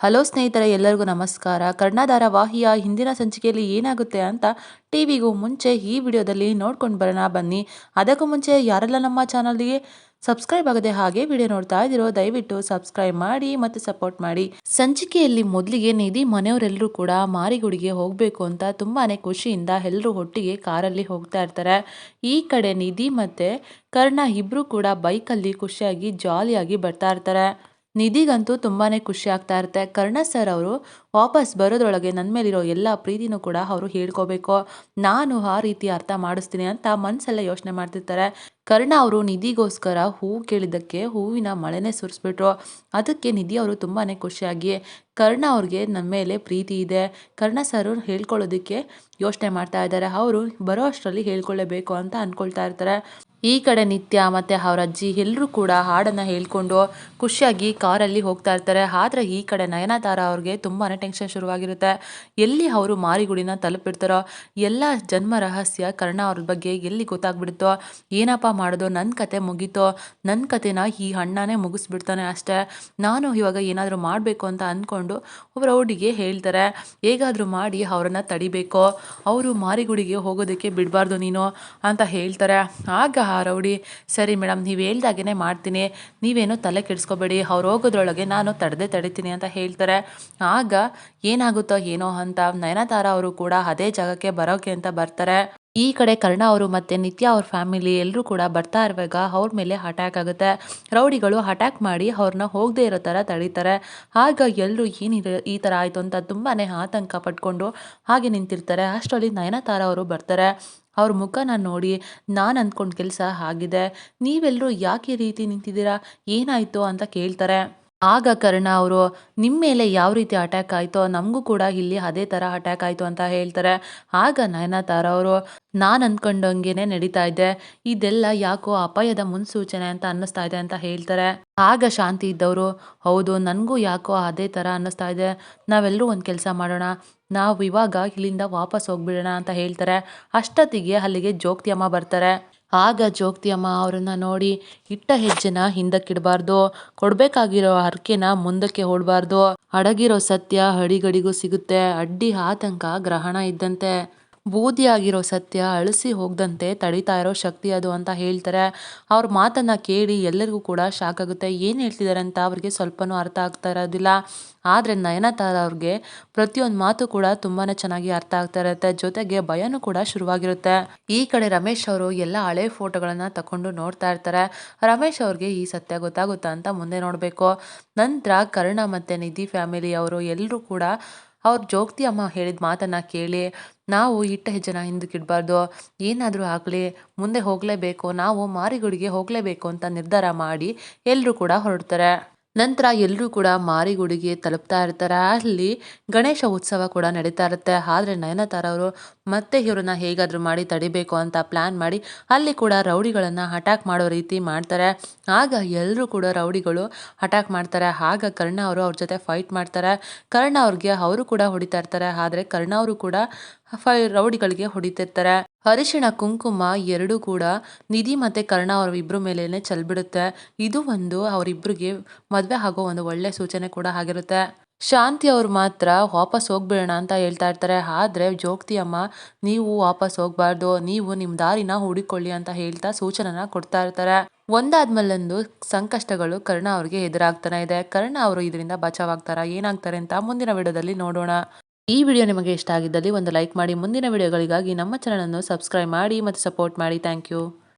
Hello ಸ್ನೇಹಿತರೆ, ಎಲ್ಲರಿಗೂ ನಮಸ್ಕಾರ. ಕರ್ಣಾಧಾರ ವಾಹಿಯ ಹಿಂದಿನ ಸಂಚಿಕೆಯಲ್ಲಿ ಏನಾಗುತ್ತೆ ಅಂತ ಟಿವಿಗೂ ಮುಂಚೆ ಈ ವಿಡಿಯೋದಲ್ಲಿ ನೋಡ್ಕೊಂಡು ಬರೋಣ ಬನ್ನಿ. ಅದಕ್ಕೂ ಮುಂಚೆ ಯಾರೆಲ್ಲ ನಮ್ಮ ಚಾನಲ್ಗೆ ಸಬ್ಸ್ಕ್ರೈಬ್ ಆಗದೆ ಹಾಗೆ ವಿಡಿಯೋ ನೋಡ್ತಾ ಇದ್ದೀರೋ, ದಯವಿಟ್ಟು ಸಬ್ಸ್ಕ್ರೈಬ್ ಮಾಡಿ ಮತ್ತು ಸಪೋರ್ಟ್ ಮಾಡಿ. ಸಂಚಿಕೆಯಲ್ಲಿ ಮೊದಲಿಗೆ ನಿಧಿ ಮನೆಯವರೆಲ್ಲರೂ ಕೂಡ ಮಾರಿಗುಡಿಗೆ ಹೋಗಬೇಕು ಅಂತ ತುಂಬಾ ಖುಷಿಯಿಂದ ಎಲ್ಲರೂ ಒಟ್ಟಿಗೆ ಕಾರಲ್ಲಿ ಹೋಗ್ತಾ ಇರ್ತಾರೆ. ಈ ಕಡೆ ನಿಧಿ ಮತ್ತೆ ಕರ್ಣ ಇಬ್ರು ಕೂಡ ಬೈಕಲ್ಲಿ ಖುಷಿಯಾಗಿ, ಜಾಲಿಯಾಗಿ ಬರ್ತಾ ಇರ್ತಾರೆ. ನಿಧಿಗಂತೂ ತುಂಬಾ ಖುಷಿ ಆಗ್ತಾ ಇರುತ್ತೆ. ಕರ್ಣ ಸರ್ ಅವರು ವಾಪಸ್ ಬರೋದ್ರೊಳಗೆ ನನ್ನ ಮೇಲಿರೋ ಎಲ್ಲ ಪ್ರೀತಿನೂ ಕೂಡ ಅವರು ಹೇಳ್ಕೋಬೇಕು. ನಾನು ಆ ರೀತಿ ಅರ್ಥ ಮಾಡಿಸ್ತೀನಿ ಅಂತ ಮನಸ್ಸೆಲ್ಲ ಯೋಚನೆ ಮಾಡ್ತಿರ್ತಾರೆ. ಕರ್ಣ ಅವರು ನಿಧಿಗೋಸ್ಕರ ಹೂವು ಕೇಳಿದ್ದಕ್ಕೆ ಹೂವಿನ ಮಳೆನೇ ಸುರಿಸ್ಬಿಟ್ರು. ಅದಕ್ಕೆ ನಿಧಿ ಅವರು ತುಂಬಾ ಖುಷಿಯಾಗಿ ಕರ್ಣ ಅವ್ರಿಗೆ ನನ್ನ ಮೇಲೆ ಪ್ರೀತಿ ಇದೆ. ಕರ್ಣ ಸರ್ ಹೇಳ್ಕೊಳ್ಳೋದಕ್ಕೆ ಯೋಚನೆ ಮಾಡ್ತಾ ಇದ್ದಾರೆ. ಅವರು ಬರೋ ಅಷ್ಟರಲ್ಲಿ ಹೇಳ್ಕೊಳ್ಳೇಬೇಕು ಅಂತ ಅಂದ್ಕೊಳ್ತಾ ಇರ್ತಾರೆ. ಈ ಕಡೆ ನಿತ್ಯ ಮತ್ತು ಅವರ ಅಜ್ಜಿ ಎಲ್ಲರೂ ಕೂಡ ಹಾಡನ್ನು ಹೇಳ್ಕೊಂಡು ಖುಷಿಯಾಗಿ ಕಾರಲ್ಲಿ ಹೋಗ್ತಾ ಇರ್ತಾರೆ. ಆದರೆ ಈ ಕಡೆ ನಯನತಾರ ಅವ್ರಿಗೆ ತುಂಬಾ ಟೆನ್ಷನ್ ಶುರುವಾಗಿರುತ್ತೆ. ಎಲ್ಲಿ ಅವರು ಮಾರಿಗುಡಿನ ತಲುಪಿಡ್ತಾರೋ ಎಲ್ಲ ಜನ್ಮ ರಹಸ್ಯ ಕರ್ಣ ಅವ್ರ ಬಗ್ಗೆ ಎಲ್ಲಿ ಗೊತ್ತಾಗ್ಬಿಡುತ್ತೋ, ಏನಪ್ಪ ಮಾಡೋದು ನನ್ನ ಕತೆ ಮುಗೀತೋ ನನ್ನ ಕತೆನ ಈ ಅಣ್ಣನೇ ಮುಗಿಸ್ಬಿಡ್ತಾನೆ ಅಷ್ಟೇ. ನಾನು ಇವಾಗ ಏನಾದರೂ ಮಾಡಬೇಕು ಅಂತ ಅಂದ್ಕೊಂಡು ಹುಡುಗಿ ಹೇಳ್ತಾರೆ. ಹೇಗಾದರೂ ಮಾಡಿ ಅವರನ್ನು ತಡಿಬೇಕು. ಅವರು ಮಾರಿಗುಡಿಗೆ ಹೋಗೋದಕ್ಕೆ ಬಿಡಬಾರ್ದು ನೀನು ಅಂತ ಹೇಳ್ತಾರೆ. ಆಗ ಆ ರೌಡಿ ಸರಿ ಮೇಡಮ್, ನೀವು ಹೇಳ್ದಾಗೇ ಮಾಡ್ತೀನಿ. ನೀವೇನು ತಲೆ ಕೆಡಿಸ್ಕೋಬೇಡಿ. ಅವ್ರು ಹೋಗೋದ್ರೊಳಗೆ ನಾನು ತಡೆದೇ ತಡಿತೀನಿ ಅಂತ ಹೇಳ್ತಾರೆ. ಆಗ ಏನಾಗುತ್ತೋ ಏನೋ ಅಂತ ನಯನತಾರ ಅವರು ಕೂಡ ಅದೇ ಜಾಗಕ್ಕೆ ಬರೋಕೆ ಅಂತ ಬರ್ತಾರೆ. ಈ ಕಡೆ ಕರ್ಣ ಅವರು ಮತ್ತೆ ನಿತ್ಯ ಅವ್ರ ಫ್ಯಾಮಿಲಿ ಎಲ್ಲರೂ ಕೂಡ ಬರ್ತಾ ಇರುವಾಗ ಅವ್ರ ಮೇಲೆ ಅಟ್ಯಾಕ್ ಆಗುತ್ತೆ. ರೌಡಿಗಳು ಅಟ್ಯಾಕ್ ಮಾಡಿ ಅವ್ರನ್ನ ಹೋಗದೆ ಇರೋ ಥರ ತಡೀತಾರೆ. ಆಗ ಎಲ್ಲರೂ ಏನಿದೆ, ಈ ಥರ ಆಯಿತು ಅಂತ ತುಂಬಾ ಆತಂಕ ಪಟ್ಕೊಂಡು ಹಾಗೆ ನಿಂತಿರ್ತಾರೆ. ಅಷ್ಟರಲ್ಲಿ ನಯನತಾರ ಅವರು ಬರ್ತಾರೆ. ಅವ್ರ ಮುಖನ ನೋಡಿ ನಾನು ಅಂದ್ಕೊಂಡು ಕೆಲಸ ಆಗಿದೆ. ನೀವೆಲ್ಲರೂ ಯಾಕೆ ರೀತಿ ನಿಂತಿದ್ದೀರಾ? ಏನಾಯಿತು ಅಂತ ಕೇಳ್ತಾರೆ. ಆಗ ಕರ್ಣ ಅವರು ನಿಮ್ಮ ಮೇಲೆ ಯಾವ ರೀತಿ ಅಟ್ಯಾಕ್ ಆಯಿತೋ, ನಮಗೂ ಕೂಡ ಇಲ್ಲಿ ಅದೇ ಥರ ಅಟ್ಯಾಕ್ ಆಯಿತು ಅಂತ ಹೇಳ್ತಾರೆ. ಆಗ ನಯನತಾರ ಅವರು, ನಾನು ಅಂದ್ಕೊಂಡಂಗೆನೆ ನಡೀತಾ ಇದೆ ಇದೆಲ್ಲ ಯಾಕೋ ಅಪಾಯದ ಮುನ್ಸೂಚನೆ ಅಂತ ಅನ್ನಿಸ್ತಾ ಇದೆ ಅಂತ ಹೇಳ್ತಾರೆ. ಆಗ ಶಾಂತಿ ಇದ್ದವರು, ಹೌದು, ನನಗೂ ಯಾಕೋ ಅದೇ ಥರ ಅನ್ನಿಸ್ತಾ ಇದೆ. ನಾವೆಲ್ಲರೂ ಒಂದು ಕೆಲಸ ಮಾಡೋಣ. ನಾವು ಇವಾಗ ಇಲ್ಲಿಂದ ವಾಪಸ್ ಹೋಗ್ಬಿಡೋಣ ಅಂತ ಹೇಳ್ತಾರೆ. ಅಷ್ಟೊತ್ತಿಗೆ ಅಲ್ಲಿಗೆ ಜೋಗ್ತಿಯಮ್ಮ ಬರ್ತಾರೆ. ಆಗ ಜೋಗ್ತಿಯಮ್ಮ ಅವರನ್ನ ನೋಡಿ ಇಟ್ಟ ಹೆಜ್ಜೆನ ಹಿಂದಕ್ಕಿಡಬಾರ್ದು, ಕೊಡ್ಬೇಕಾಗಿರೋ ಹರಕೆನ ಮುಂದಕ್ಕೆ ಓಡಬಾರ್ದು. ಅಡಗಿರೋ ಸತ್ಯ ಹಡಿಗಡಿಗೂ ಸಿಗುತ್ತೆ. ಅಡ್ಡಿ ಆತಂಕ ಗ್ರಹಣ ಇದ್ದಂತೆ. ಬೂದಿಯಾಗಿರೋ ಸತ್ಯ ಅಳಿಸಿ ಹೋಗದಂತೆ ತಡಿತಾ ಇರೋ ಶಕ್ತಿ ಅದು ಅಂತ ಹೇಳ್ತಾರೆ. ಅವ್ರ ಮಾತನ್ನು ಕೇಳಿ ಎಲ್ಲರಿಗೂ ಕೂಡ ಶಾಕ್ ಆಗುತ್ತೆ. ಏನು ಹೇಳ್ತಿದ್ದಾರೆ ಅಂತ ಅವ್ರಿಗೆ ಸ್ವಲ್ಪನೂ ಅರ್ಥ ಆಗ್ತಾ ಇರೋದಿಲ್ಲ. ಆದರೆ ನಯನತಾರ ಅವ್ರಿಗೆ ಪ್ರತಿಯೊಂದು ಮಾತು ಕೂಡ ತುಂಬಾ ಚೆನ್ನಾಗಿ ಅರ್ಥ ಆಗ್ತಾ ಇರುತ್ತೆ. ಜೊತೆಗೆ ಭಯನೂ ಕೂಡ ಶುರುವಾಗಿರುತ್ತೆ. ಈ ಕಡೆ ರಮೇಶ್ ಅವರು ಎಲ್ಲ ಹಳೆ ಫೋಟೋಗಳನ್ನು ತಗೊಂಡು ನೋಡ್ತಾ ಇರ್ತಾರೆ. ರಮೇಶ್ ಅವ್ರಿಗೆ ಈ ಸತ್ಯ ಗೊತ್ತಾಗುತ್ತಾ ಅಂತ ಮುಂದೆ ನೋಡಬೇಕು. ನಂತರ ಕರ್ಣ ಮತ್ತು ನಿಧಿ ಫ್ಯಾಮಿಲಿ ಅವರು ಎಲ್ಲರೂ ಕೂಡ ಅವ್ರ ಜೋಗ್ತಿ ಅಮ್ಮ ಹೇಳಿದ ಮಾತನ್ನು ಕೇಳಿ, ನಾವು ಇಟ್ಟ ಹೆಜ್ಜೆನ ಹಿಂದಕ್ಕಿಡಬಾರ್ದು ಏನಾದರೂ ಆಗಲಿ, ಮುಂದೆ ಹೋಗಲೇಬೇಕು. ನಾವು ಮಾರಿಗುಡಿಗೆ ಹೋಗಲೇಬೇಕು ಅಂತ ನಿರ್ಧಾರ ಮಾಡಿ ಎಲ್ಲರೂ ಕೂಡ ಹೊರಡ್ತಾರೆ. ನಂತರ ಎಲ್ಲರೂ ಕೂಡ ಮಾರಿಗುಡಿಗೆ ತಲುಪ್ತಾ ಇರ್ತಾರೆ. ಅಲ್ಲಿ ಗಣೇಶ ಉತ್ಸವ ಕೂಡ ನಡೀತಾ ಇರುತ್ತೆ. ಆದರೆ ನಯನತಾರ ಅವರು ಮತ್ತೆ ಇವರನ್ನ ಹೇಗಾದರೂ ಮಾಡಿ ತಡಿಬೇಕು ಅಂತ ಪ್ಲ್ಯಾನ್ ಮಾಡಿ ಅಲ್ಲಿ ಕೂಡ ರೌಡಿಗಳನ್ನು ಅಟ್ಯಾಕ್ ಮಾಡೋ ರೀತಿ ಮಾಡ್ತಾರೆ. ಆಗ ಎಲ್ಲರೂ ಕೂಡ ರೌಡಿಗಳು ಅಟ್ಯಾಕ್ ಮಾಡ್ತಾರೆ. ಆಗ ಕರ್ಣ ಅವರು ಅವ್ರ ಜೊತೆ ಫೈಟ್ ಮಾಡ್ತಾರೆ. ಕರ್ಣ ಅವ್ರಿಗೆ ಅವರು ಕೂಡ ಹೊಡಿತಾ ಇರ್ತಾರೆ. ಆದರೆ ಕರ್ಣ ಅವರು ಕೂಡ ಫೈ ರೌಡಿಗಳಿಗೆ ಹೊಡಿತಿರ್ತಾರೆ. ಅರಿಶಿಣ, ಕುಂಕುಮ ಎರಡೂ ಕೂಡ ನಿಧಿ ಮತ್ತೆ ಕರ್ಣ ಅವ್ರ ಇಬ್ಬರ ಮೇಲೇನೆ ಚೆಲ್ಬಿಡುತ್ತೆ. ಇದು ಒಂದು ಅವರಿಬ್ಬರಿಗೆ ಮದುವೆ ಆಗೋ ಒಂದು ಒಳ್ಳೆ ಸೂಚನೆ ಕೂಡ ಆಗಿರುತ್ತೆ. ಶಾಂತಿ ಅವ್ರು ಮಾತ್ರ ವಾಪಸ್ ಹೋಗ್ಬಿಡೋಣ ಅಂತ ಹೇಳ್ತಾ ಇರ್ತಾರೆ. ಆದ್ರೆ ಜೋಗ್ತಿ ಅಮ್ಮ, ನೀವು ವಾಪಸ್ ಹೋಗ್ಬಾರ್ದು, ನೀವು ನಿಮ್ಮ ದಾರಿನ ಹುಡುಕೊಳ್ಳಿ ಅಂತ ಹೇಳ್ತಾ ಸೂಚನೆನ ಕೊಡ್ತಾ ಇರ್ತಾರೆ. ಒಂದಾದ್ಮೇಲೊಂದು ಸಂಕಷ್ಟಗಳು ಕರ್ಣ ಅವ್ರಿಗೆ ಎದುರಾಗ್ತಾನೆ ಇದೆ. ಕರ್ಣ ಅವರು ಇದರಿಂದ ಬಚಾವಾಗ್ತಾರ ಏನಾಗ್ತಾರೆ ಅಂತ ಮುಂದಿನ ವಿಡಿಯೋದಲ್ಲಿ ನೋಡೋಣ. ಈ ವಿಡಿಯೋ ನಿಮಗೆ ಇಷ್ಟ ಆಗಿದ್ದಲ್ಲಿ ಒಂದು ಲೈಕ್ ಮಾಡಿ ಮುಂದಿನ ವಿಡಿಯೋಗಳಿಗಾಗಿ ನಮ್ಮ ಚಾನಲನ್ನು ಸಬ್ಸ್ಕ್ರೈಬ್ ಮಾಡಿ ಮತ್ತು ಸಪೋರ್ಟ್ ಮಾಡಿ. Thank you